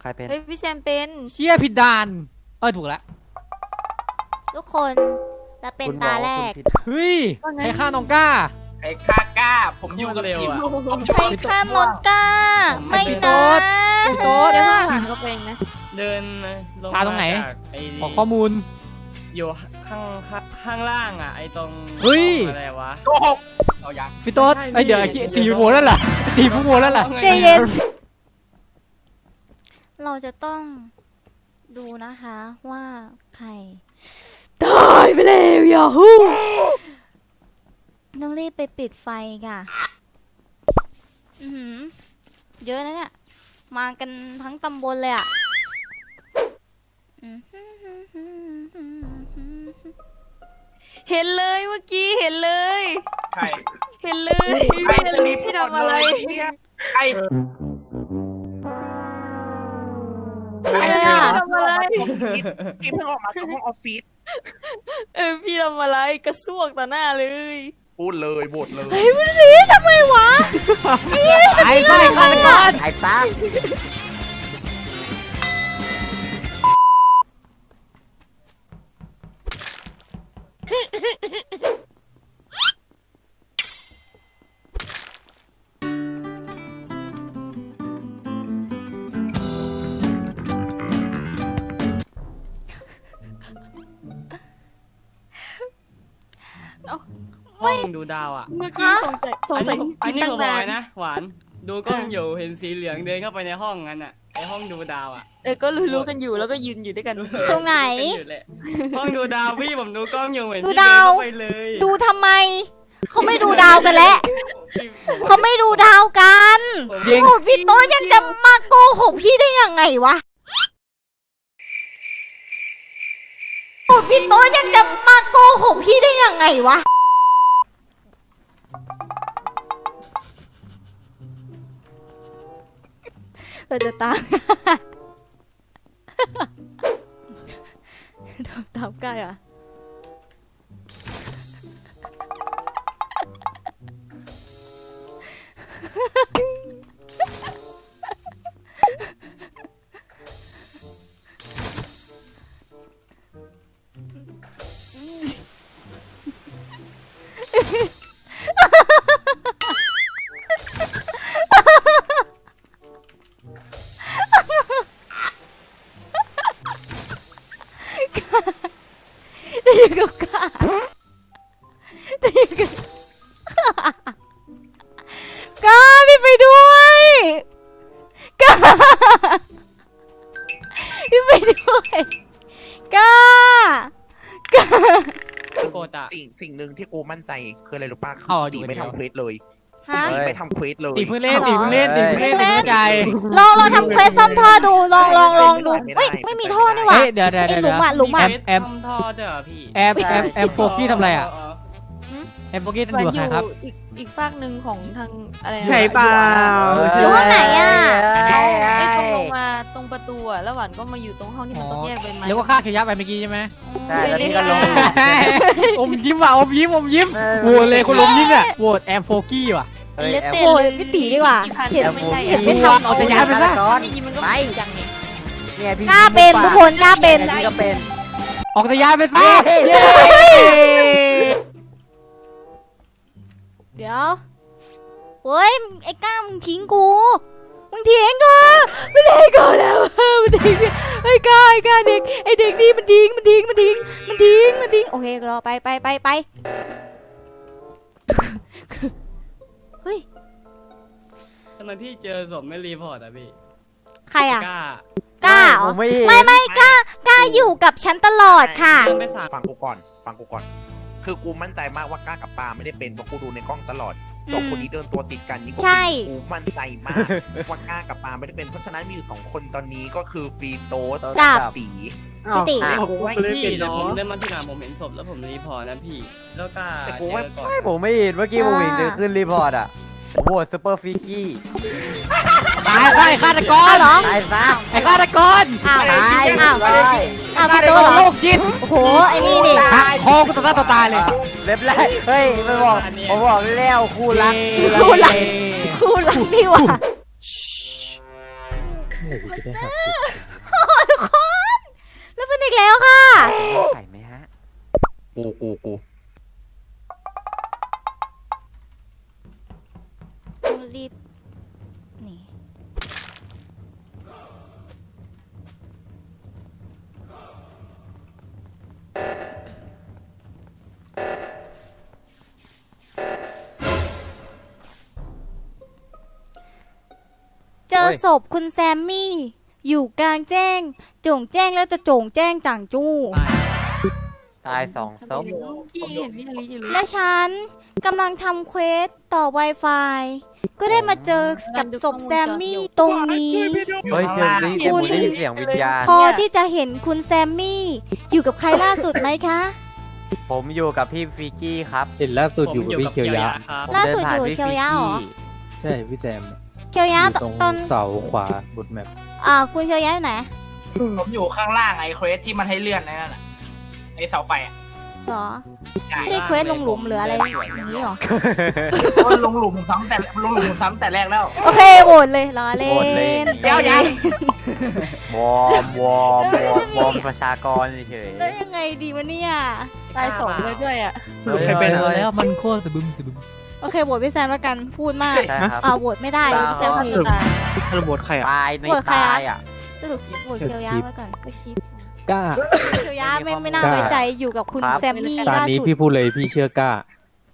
ใครเป็น เฮ้ยพี่แซมเป็นเชี่ยผิดด่านเออถูกแล้วทุกคนจะเป็นคุณบตาอกแรว่าคุณกผิดเฮ้ยใครฆ่าน้องก้า ไอ้ข้ากล้า ผมอยู่กับทีมผมอยู่ใครฆ่ามอนก้า ไม่พี่นะโต๊ดพี่โต๊ดเดี๋ยวข้างหลังก็เป็นนะ เดินลงตาตรงไหน มจากไอ้ขอข้อมูล อยู่ข้างข้างข้างล่างอะ ไอ้ตรงเฮ้ย อะไรวะโกหกเอายังพี่โต๊ดใช่ไอยเดี๋ยวพี่ตีโมแล้วล่ะตีผู้โมแล้วล่ะ ใจเย็น เราจะต้องดูนะคะว่าใครตายไปแล้วยาฮูต้องรีบไปปิดไฟค่ะอือหือเยอะนะเนี่ย มากันทั้งตำบลเลยอะอื้อหือเห็นเลยเมื่อกี้เห็นเลย ใครเห็นเลยใครพี่จะรีบพี่ทำอะไรเนี่ยใคร อะไรอะ ทำอะไรพี่เพิ่งออกมาจากห้องออฟฟิศเออพี่ทำอะไรกระซวกต่อหน้าเลยพูดเลยบทเลยเฮ้ยวันนี้ทำไมวะ ไอ้ไส้ฆาตกรไอ้ซ่า ห้องดูดาวอะเมื่อกี้สงสัยสงอันสัยนี้อันนี้ตั้ผงมบอกนานเลยนะหวานดูกล้องอยู่เห็นสีเหลืองเดินเข้าไปในห้องนั้นอะไอห้องดูดาวอะเออก็รู้ๆกันอยู่แล้วก็ยืนอยู่ด้วยกัน ตรงไหน อยู่แหละห้องดูดาวพี่ผมดูกล้องอยู่เห็นดูพี่เนดาวเข้าไปเลยดูทำไม เขาไม่ดูดาวกันแล้วพี่ผมเขาไม่ดูดาวกันผมจริงโอ้พี่โต้ยังจะมาโกหกพี่ได้ยังไงวะโอ้พี่โต้ยังจะมาโกหกพี่ได้ยังไงวะ เราจะตามตามตามใกล้อะ โกรธอะสิ่งสิ่งหนึ่งที่กูมั่นใจคืออะไรรู้ป่ะคือ๋อออยู่ตีคนเดีไม่ยวทำเควสเลยฮะตีไม่ทำเควสเลยตีเพิ่งเล่นอ๋อตีเพิ่งเล่นตีเพิ่งเล่นตีเพิ่งใจลองลองทำเควสซ่อมท่อดูลองลองลองดูเฮ้ยไม่มีท่อนี่หว่าเฮ้ยเดี๋ยวเดี๋ยวไอ้เดี๋ยวหลุมอะหลุมอะมีแอมทำท่อด้วยเหรอพี่แอมแอมแอมโฟกี้ทำอะไรอะแอมโฟกี้มันดูกับอใครยู่ครับอีกอีกฝากหนึ่งของทางอะไรนะใช่เปล่าอยู่ห้องไหนอะ ประตูอะแล้วหวานก็มาอยู่ตรงห้องที่มันต้องแยกเป็นไม้เรียกว่าฆ่าเขยับไปเมื่อกี้ใช่ไหมใช่แล้วพี่ก็ลง อมยิ้มว่ะอมยิ้มอมยิ้มเออโหวตเลยคนลมยิ้มอะโหวตแอมโฟกี้ว่ะเฮ้ยเลแอมเต้โอ้ยพี่ตีดีกว่า เห็นไม่ใช่เห็นอะไม่ทำเอาแต่ย้ายไปซะก่อนไม่ยิงมันก็ไปจังไงเนี่ยพี่กล้าเป็นทุกคนกล้าเป็นพี่ก็เป็น ออกแต่ย้ายไปซะเฮ้ยเย้เดี๋ยวเฮ้ยไอ้ก้ามึงทิ้งกู มึงทิ้งกูไม่ได้กูแล้วมันทิ้งไอ้ก้าไอ้ก้าเด็กไอ้เด็กนี่มันทิ้งมันทิ้งมันทิ้งมันทิ้งมันทิ้งโอเครอไปไปไปไปเฮ้ยทำไมพี่เจอศพไม่รีพอร์ตอะพี่ใครอะ กล้ากล้าเหรผอมไม่เห็นไม่ไม่กล้ากล้าอยู่กับฉันตลอดค่ะ เดินไปฝากฟังกูก่อน ฟังกูก่อน คือกูมั่นใจมากว่ากล้ากับปาไม่ได้เป็นเพราะกูดูในกล้องตลอด สองคนนี้เดินตัวติดกันนี่กูใช่กูมั่นใจมากว่ากล้ากับปาไม่ได้เป็นเพราะฉะนั้นมีอยู่สองคนตอนนี้ก็คือฟรีโต๊ดกับตีพี่ตีอะกูว่าพี่เป็นแต่เนาะผมเดินมาที่หลังผมเห็นศพแล้วผมรีพอร์ตนะพี่ แล้วกล้าแต่กูว่าเจอก่อนไม่ผมไม่เห็นเมื่อกี้ผมเห็นเดินขึ้นรีพอร์ตอะผมโหวตซูเปอร์ฟิกกี้ ตายซะไอ้ฆาตกรอ้าวเหรอตายซะไอ้ฆาตกรอ้าวตายอ้าวตายอ้าวฆาพี่ตโตกรเหรโรอคจิตโอ้โหไอ้นี่นี่หักคอกูต่อหน้าต่อตาเลยเล็บแรกเฮ้ยไม่บอกผมบอกแล้วคู่รักคู่รักคู่รักนี่หว่าโอ้โหจะได้หักทุกคนแล้วเป็นอีกแล้วค่ะไก่ไหมฮะกูกูกู เจอศพคุณแซมมี่ อยู่กลางแจ้งโจ่งแจ้งแล้วจะโจ่งแจ้งจ่างจู้ ตายสองศพพี่เห็นพี่อลิอยู่เลยและฉันกำลังทำเควสต่อ Wi-Fi ก็ได้มาเจอกับศพแซมมี่ตรงนี้ เฮ้ยเจอได้ยินผมได้ยินเสียงวิญญาณ พอที่จะเห็นคุณแซมมี่ อยู่กับใครล่าสุดไหมคะ ผมอยู่กับพี่ฟิกกี้ครับ เห็นล่าสุดผมอยู่กับพี่เคียวยะครับผมล่าเดินสุดผ่านอยู่พี่เคียฟิวกยะเหรอกี้ใช่พี่แซม เคียวยะอยู่ตรงตอนเสาขวาบนแมปอ่าคุณเคียวยะอยู่ไหนผมอยู่ข้างล่างไอ้เควสที่มันให้เลื่อนนั่นน่ะไอ้เสาไฟอะเหรอใช่ใช่เควสลงหลุมหรืออะไรอย่างนี้เหรอ เพราะลงหลุมผมซ้ำแต่ลงหลุมผมซ้ำแต่แรกแล้ว โอเคโหวตเลยรอเล่โหวตเลย นเดี๋ยวยัง วอร์มวอร์มวอร์มวอร์มประชากรเฉยแล้วยังไงดีวะเนี่ย ตายสองเลยด้วยอะๆฮ้ยฮ้ยฮ้ยแล้วมันโคตรสะบึมสะบึม โอเคโหวตพี่แซมแล้วกันพูดมากใช่ครับ อ่าโหวตไม่ได้ตามพี่แซมทีตายระบบใครอะ ตายในโหวตใครตาอะ ยอะ สรุปโหวตเคียวยะไว้ก่อนไปคลิปกล้า เคียวยะไม่ไม่น่าไว้ใจอยู่กับคุณแซมมี่ตอนล่านี้สุดพี่พูดเลยพี่เชื่อกล้า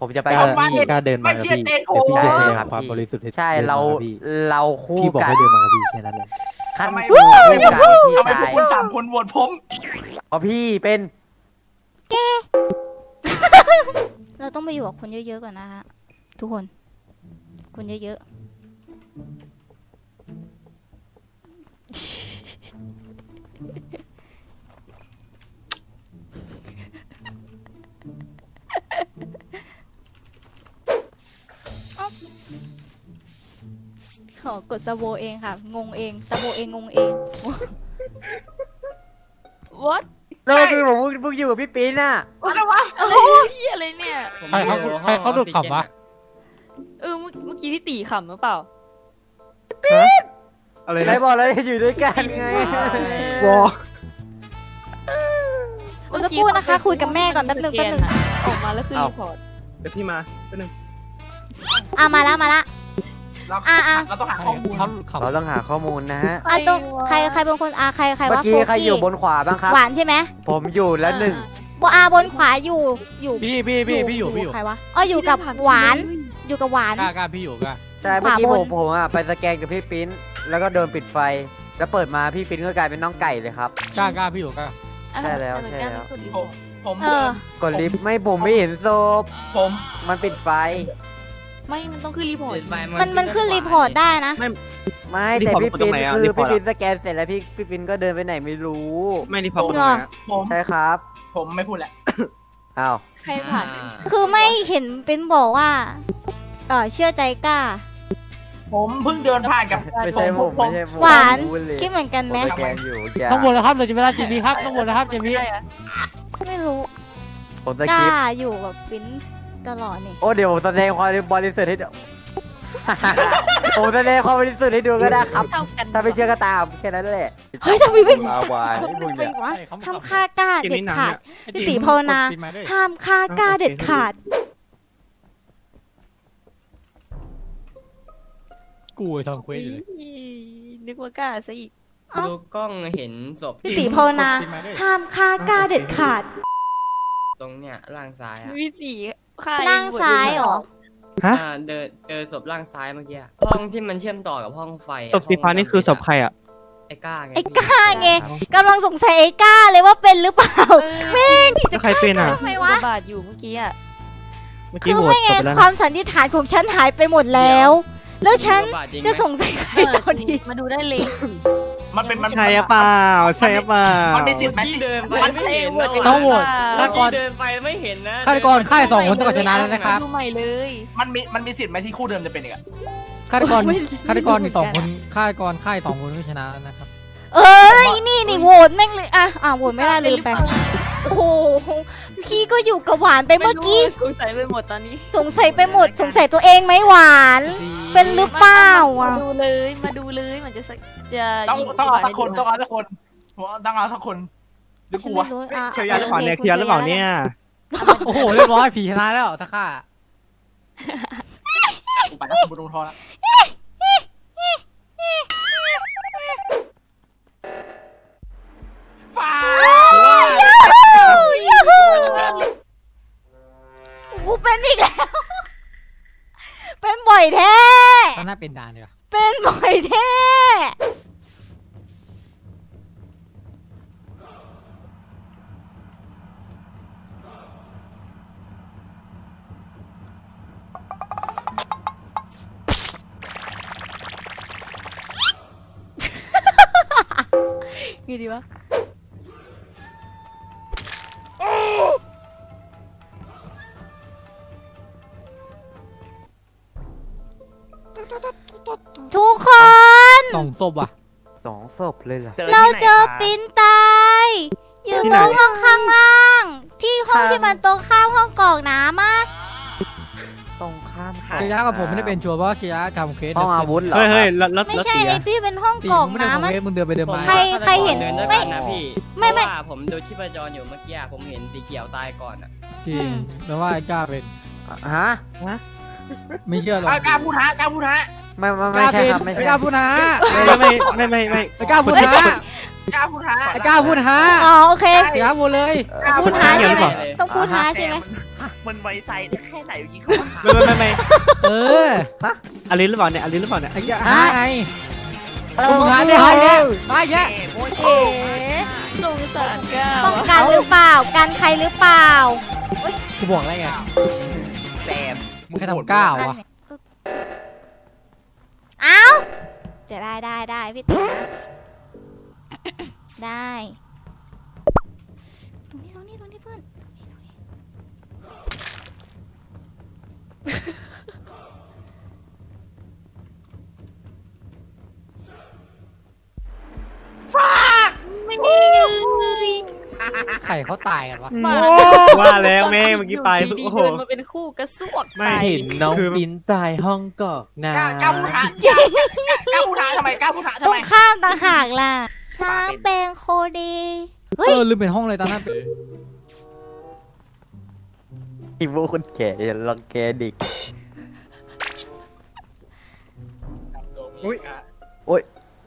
ผมจะไปกล้ากับพี่ กล้าเดินมาไม่กับเชื่อพี่เต้นโผเดี๋ยวพี่จะใช่แสดงครับความพี่บริสุทธิ์ให้ใช่ดินเรามกับพี่เราคู่พี่บอกกันให้เดินมากับพี่แค่นั้นเลยขั้นทำไมคู่กันพี่ทำไมพวกชายคุณสามคนโหวตผม เพราะพี่เป็นเราต้องไปอยู่กับคนเยอะๆก่อนนะฮะ ทุกคน คนเยอะๆเอ้าขอกดสโบเองค่ะ งงเองสโบเองงงเองวัดแล้วคือผมเพิ่งอยู่กับพี่ปิ้นอะ อะไรวะอะไรพี่อะไรเนี่ยผมใครเขาอยู่ใครเขาดูดขำวะ เออเมื่อเมื่อกี้ที่ตีขำหรือเปล่าอะไรใครนะบอกเราจะอยู่ด้วยกันไงวอเราจะพูดนะคะ คุยกับแม่ก่อนแป๊บนึงแป๊บนึงออกมาแล้วคือรีพอร์ตเดี๋ยวพี่มาแป๊บนึงอะมาละมาละ เราอะอะ เราต้องหาข้อมูลเขาดูดขำเราต้องหาข้อมูลนะฮะ อะตรงใครใครเป็นคนอะใครใครเมื่อว่ากี้โฟใครอยู่บนขวาบ้างครับ หวานใช่ไหมผมอยู่แล้วหนึ่ง บอาบนขวาอยู่อยู่พี่พี่พี่พี่อยู่พี่อยู่ใครวะอ๋ออยู่กับหวาน อยู่กับหวาน กล้ากล้าพี่อยู่กล้าใช่เมื่อกี้ขวาผบมนผมอะไปสแกนกับพี่ปิ้นแล้วก็โดนปิดไฟ แล้วเปิดมาพี่ปิ้นก็กลายเป็นน้องไก่เลยครับ กล้ากล้าพี่อยู่กล้าใช่แล้วใช่แล้วผมผมเออกดลิฟต์ไม่ผมไม่เห็นศพผมมันปิดไฟ ไม่มันต้องขึ้นรีพอร์ตเปิดไฟมันมันขึ้นรีพอร์ตได้นะ ไม่รีแต่พอร์ตพี่มันตรปิ้งนไหนอะคือรีพอร์พี่ตอะปิ้นสแกนเสร็จแล้วพี่พี่ปิ้นก็เดินไปไหนไม่รู้ ไม่รีพอร์ตจริตรงงเหรไหอนอะผมใช่ครับผมไม่พูดแหละอ้าวใครผ่านคือไม่เห็นเป็นบอกว่า เออเชื่อใจกล้า ผมเพิ่งเดินผ่านกับไม่ใช่ผมไม่ใช่ผมหวาน พูดเลยคิดเหมือนกันผมไหมสแกนอยู่แกต้องบนนะครับเราจะเวลาจีบีครับต้องบนนะครับจีบีไม่รู้ผมสกล้ากิปอยู่กับปิ้นตลอดนี่โอ้เดี๋ยวผมแสดงความบริสุทธิ์ให้ดู ผมแสดงความบริสุทธิ์ให้ดูก็ได้ครับ เท่ากันถ้าไม่เชื่อก็ตามแค่นั้นแหละเฮ้ยทำไมไม่มาวายมึงไปเนี่ยวะทำค่ากล้าเกมเด็ดนี้นานขาดเนี่ยนิติภาวนา ห้ามฆ่ากล้าเด็ดขาด กูทำเควสอยู่เลยนึกว่ากล้าซะอีก เอ้า ดูกล้องเห็นศพนิติภาวนา ห้ามฆ่ากล้าเด็ดขาด ตรงเนี้ยล่างซ้ายอะวิสีค่าล่างซ้ายเหรอ ฮะ อ่าเดินเจอศพล่างซ้ายเมื่อกี้อะห้องที่มันเชื่อมต่อกับห้องไฟอะศพสีฟ้านี่คือศพใครอะ ไอ้ก้าไงไอ้ก้าไงกำลังสงสัยไอ้ก้าเลยว่าเป็นหรือเปล่า แม่งที่จะใครเป็นอะ ทำไมวะ บาทอยู่เมื่อกี้อะ เมื่อคืกี้อโหวตไม่ไงจบไปแล้วควานะมสันนิษฐานของฉันหายไปหมดแล้ว แล้วฉันบาทจริงไหมจะสงสัยใครตอนนี้มาดูได้เลย มันเป็นมันใช่หรือเปล่าใช่หรือเปล่ามันมีสิทธิ์ไหมเมื่อกี้เดินไปมันไม่เห็นนะต้องโหวตเมื่ฆาอตกกี้รเดินไปไม่เห็นนะฆาตกรฆ่าสองคนต้องชนะแล้วนะครับดูใหม่เลย มันมีมันมีสิทธิ์ไหมที่คู่เดิมจะเป็นอีกอะฆาตกรไม่รู้ฆาตกรอีกสองคนฆาตกรฆ่าอีกสองคนก็ชนะแล้วนะครับ เอออีนี่นี่โหวตแม่งเลยอะอะโหวตไม่ได้ลืมไป โอ้โหพี่ก็อยู่กับหวานไปเมื่อกี้ไรู้สงสัยไปหมดตอนนี้สงสัยไปหมด สงสัยตัวเองไหมหวาน เป็นหรือเปล่ามาอะดูเลยมาดูเลยมันจะสักจะต้องยิต้องเอาให้สักคนดูต้องเอาสักคนผมว่าต้องเอาสักคนหรือฉักูนวะไม่รู้อะเคลียร์หรือเปล่าเนี่ยเคลียร์หรือเปล่าเนี่ยโอ้โหเรียบร้อยผีชนะแล้วทักข้ากูไปแล้วกูดูทอแล้วว้ นหน้าเป็นดานดีกว่าเป็นบ่อยแท้ไงดีวะ องศพว่ะสองศพเลยเหรอเจอเราที่ไหนเจอคะปินตาย อยู่ที่ตไหน รงห้องข้างล่าง ที่ห้องข้างที่มันตรงข้ามห้องกรอกน้ำอะตรงข้ามเคียร์กับผมไม่ได้เป็นชัวร์เพราะว่าเคียร์ทำเควสห้องอาวุธเหรอเฮ้ยเฮ้ยแล้วแล้วไม่แล้วใช่เสียไอพี่เป็นห้องตีกรอกมึงไม่ได้น้ำทำอะ เควสมึงเดินไปเดินมา ใครใครเห็นเดินด้วยไม่กันนะพี่ไม่ไม่ เพราะว่าผมดูชีพจรอยู่เมื่อกี้อะผมเห็นสีเขียวตายก่อนอะจริงแปลว่าไอ้กล้าเป็น ฮะ ไม่เชื่อหรอกอะกล้าพูดฮะกล้าพูดฮะ ไม่ไม่กไม่ล้าใช่เป็นครับไม่ไอ้ใช่กล้าพูดนะไม่ไม่ไม่ไม่ไม่ไอ้กล้าพูดนะกล้าพูดฮะไอ้กล้าพูดฮะอ๋อโอเคไอ้กล้าพูดเลยพูดหาใช่ไหมเลยต้องพูดหาใช่ไหมมันไว้ใจได้แค่ไหนยิงเข้ามาหาไม่ไม่ไม่ไม่เอออลินหรือเปล่าเนี่ยอลินหรือเปล่าเนี่ยไอ้กล้าฮะไงมึงหาได้ไงเนี่ยไอ้แค่โอ้ยเอ๋สงสารก้าวป้องกันหรือเปล่ากันใครหรือเปล่ากูบอกอะไรไงแซมมึงแค่ทำก้าววะ เอ้า เดี๋ยวได้ได้ได้พี่ติ๋วนะได้ตรงนี้ตรงนี้ตรงนี้เพื่อนตรงนี้ตรงนี้ไม่มีเลยไข่เขาตายกันวะว่าแล้วแม่เมื่อกี้ไปยู่ดีๆโอ้โหเดินมาเป็นคู่กระซวกไม่ตายเห็นน้องคือปิ้นตายห้องกอกน้กล้ากล้าพูดฮะกำไมกล้าพูดฮะตทำรไมงข้ามต่างหากล่ะ ช้างแปลงโคดี เฮ้เอยอลืมเป็นห้องเลยตอนนั้นอีโวคนแก่อย่าลังแกเด็ก อุ๊ย โอ๊ย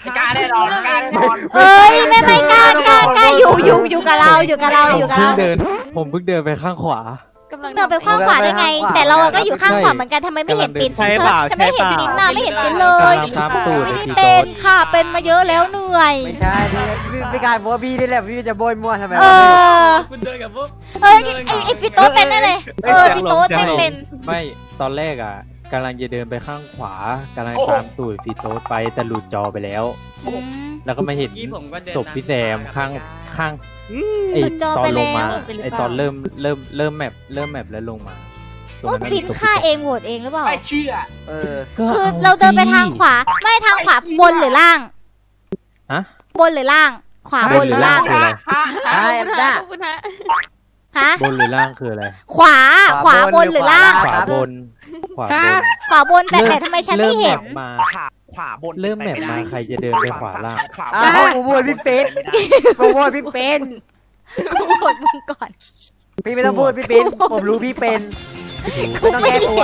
ไม่กล้าแน่นอนกล้าแน่นอนเอ้ย ไม่ไม่กล้ากล้ากล้าอยู่อยู่อยู่กับเราอยู่กับเราำอยู่กับเพิ่งเรา เดิน ผมเพิ่งเดินไปข้างขวากำลังเดินไปข้างขวาได้ไง แต่เราอะก็อยู่ข้างขวาเหมือนกันทำไมไม่เห็นปินใช่เปล่าทำไมไม่เห็นใช่เปล่าปินน่ะไม่เห็นปินเลยกำลังตามตูดไม่ไอ้ได้ผีเป็โต๊นดค่ะเป็นมาเยอะแล้วเหนื่อยไม่ใช่พี่พี่พี่การบอกว่าพี่นี่แหละพี่จะโบยมั่วทำไมเอวะอคุณเดินกับพวกเอ้ยไอไอฟิโต้เป็นแน่เลยเออฟิโต้ไม่เป็นไม่ตอนแรกอะกำลังจะเดินไปข้างขวากำลังตามตูดฟีโต้ไปแต่หลุดจอไปแล้วอืมแล้วก็มาเห็นที่ผมก็เดินศพพี่แซมข้าง ข้างอืมไอหลุดจอตอไปนลงมาแล้ว ไอตอนเริ่มเริ่มเริ่มแมปเริ่มแมปแล้วลงมาตรงว่านั้นปินศพฆ่าพี่แซมเองโหวตเองหรือเปล่า ไม่เชื่อ เออ ก็คืออเราเดินไปสิ ทางขวา ไม่ทางขวาบนหรือล่างฮะ บนหรือล่าง ขวาบนหรือล่างคืออะไรขอบคุณได้ฮะขอบคุณฮะฮะบนหรือล่างคืออะไร ขวาขวาบนหรือล่างขวาบนขวาบนขวาบนแต่แต่ทำไมฉันไม่เห็น ริ่แมปมาข วาขวาบนเริ่มไปแมปไได้มาใครจะเดินไปขวาล่างขวาอ้าวผมโวยพี่เป็ดผมโวยพี่เป็นกดมึงก่อน พี่ไม่ต้องพูดพี่เป็นผมรู้พี่เป็นไม่ต้องแก้ตัว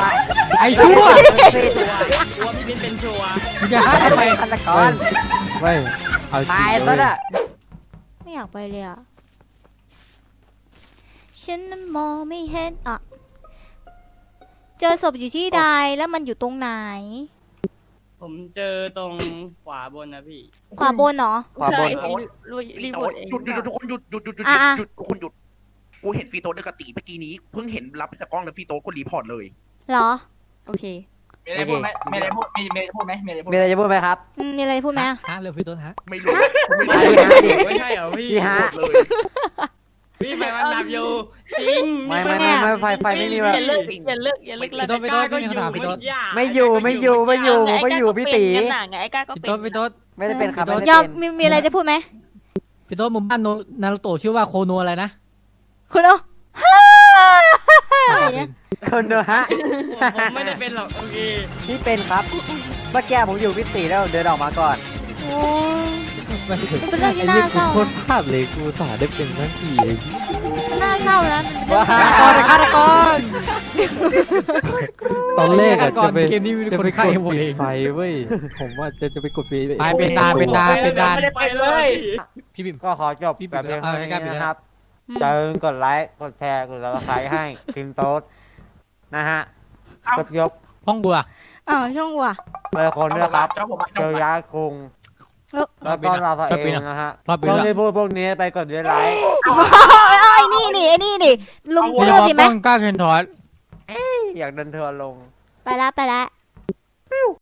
ไอ้ชั่วเซ่ตัวกลัวพี่เป็นเป็นชัวร์มึงจะหาทำไมฆาตกรไม่เอาจริงตายเลซะยน่ะไม่อยากไปเลยอะฉันน่ะมองไม่เห็นอะเจอศพอยู่ที่ใดแล้วมันอยู่ตรงไหน ผมเจอตรงขวาบนนะพี่ขวาบนเหรอขวาบน ใช่รีบฟีรีบโต้บดเองหยุดหยุดหยุดทุกคนหยุดหยุดหยุดหยุดหอะยุดหยุดทุกคนหยุดกูเห็นฟีโต้เดินกระตีเมื่อกี้นี้เพิ่งเห็นรับจากกล้องแล้วฟีโต้ก็รีพอร์ตเลยเหรอโอเค มีอะไรพูดไหมมีอะไรพูดมีมีอะไรพูดไหมมีอะไรพูดมีอะไรจะพูดไหมครับอืมมีอะไรพูดไหมอะ ฮะเร็วพี่ต้นฮะ ไม่รู้ไม่อะรู้พี่ฮะดิไม่ใช่เหรอพี่ พี่ฮะ เลย พี่ไฟมันดับอยู่จริงไม่ไม่ไม่ไม่ไฟไฟไม่มีวะอย่าเลิกอย่าเลิกอย่าเลิกพี่โต๊ดพี่โต๊ดพี่มีคำถามพี่โต๊ด ไม่อยู่ไม่อยู่ไม่อยู่ไม่อยู่พี่ตีไอ้ก้าก็เป็นงั้นน่ะไงไอ้ก้าก็พี่เป็นโต๊ดพี่โต๊ด ไม่ได้เป็นครับไม่ได้ยอมเป็นมีมีอะไรจะพูดไหมพี่โต๊ดมุมบ้านโนนารูโตะชื่อว่าโคโนอะไรนะคุณเอาฮ่าอย่างเงี้ยคนดูฮะผมไม่ได้เป็นหรอกโอเคนี่เป็นครับ เมื่อกี้ผมอยู่พิตีแล้วเดินออกมาก่อน โอ้ย มันเป็นเรื่องที่น่าเศร้าไอ้หี้ยกูโคตรพลาดเลยกูสาได้เป็นทั้งทีเลยมันน่าเศร้านะมันเป็นเรื่องว้าที่ฆาตกร ตอนแรกอะก่อนจะไปเกมนี้มีจะคนไปฆ่ากเอดงหมดปิเลดยไฟเว้ยผมว่าจะจะไปกดปิดไปเป็นดาเป็นดาเป็นดาน ไม่ได้ไปเลย พี่บิ๊ม ก็ขอจบพี่แบบเพียงเท่านี้นะครับอยกดไลค์กดแชร์กดซับสไครต์ให้ทีมโต๊ดนะฮะยกยกห้องบัว อ้าวช่องว่ะเลยคนด้วยครับเจ้าผมมาเจียวยาคุง แล้วแล้วก็เราตัวเองนะฮะรอบบินคนละที่พูดพวกนี้ไปกดไลค์เอาไอ้นี่นี่ไอ้นี่นี่ลุงโดยเลืเฉอกพาะดีไหมกล้องกล้าเคนทอสอยากเดินทัวร์ลง ไปละไปละ